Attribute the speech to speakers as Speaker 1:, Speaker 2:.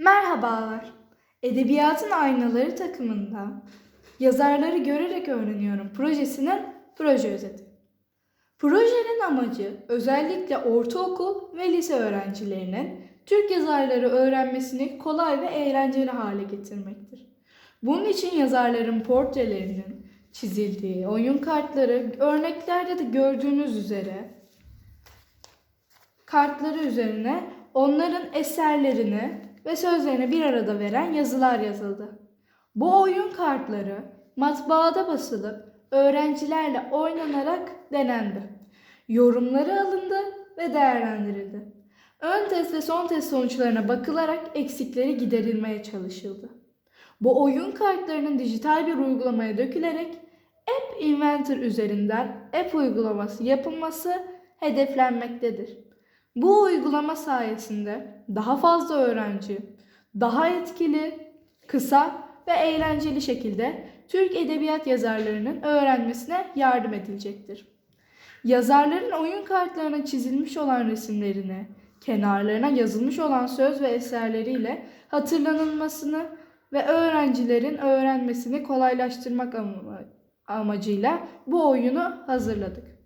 Speaker 1: Merhabalar. Edebiyatın Aynaları takımında yazarları görerek öğreniyorum projesinin proje özeti. Projenin amacı özellikle ortaokul ve lise öğrencilerinin Türk yazarları öğrenmesini kolay ve eğlenceli hale getirmektir. Bunun için yazarların portrelerinin çizildiği oyun kartları örneklerde de gördüğünüz üzere kartları üzerine onların eserlerini ve sözlerini bir arada veren yazılar yazıldı. Bu oyun kartları matbaada basılıp öğrencilerle oynanarak denendi. Yorumları alındı ve değerlendirildi. Ön test ve son test sonuçlarına bakılarak eksikleri giderilmeye çalışıldı. Bu oyun kartlarının dijital bir uygulamaya dökülerek App Inventor üzerinden app uygulaması yapılması hedeflenmektedir. Bu uygulama sayesinde daha fazla öğrenci, daha etkili, kısa ve eğlenceli şekilde Türk edebiyat yazarlarının öğrenmesine yardım edilecektir. Yazarların oyun kartlarına çizilmiş olan resimlerini, kenarlarına yazılmış olan söz ve eserleriyle hatırlanılmasını ve öğrencilerin öğrenmesini kolaylaştırmak ama- amacıyla bu oyunu hazırladık.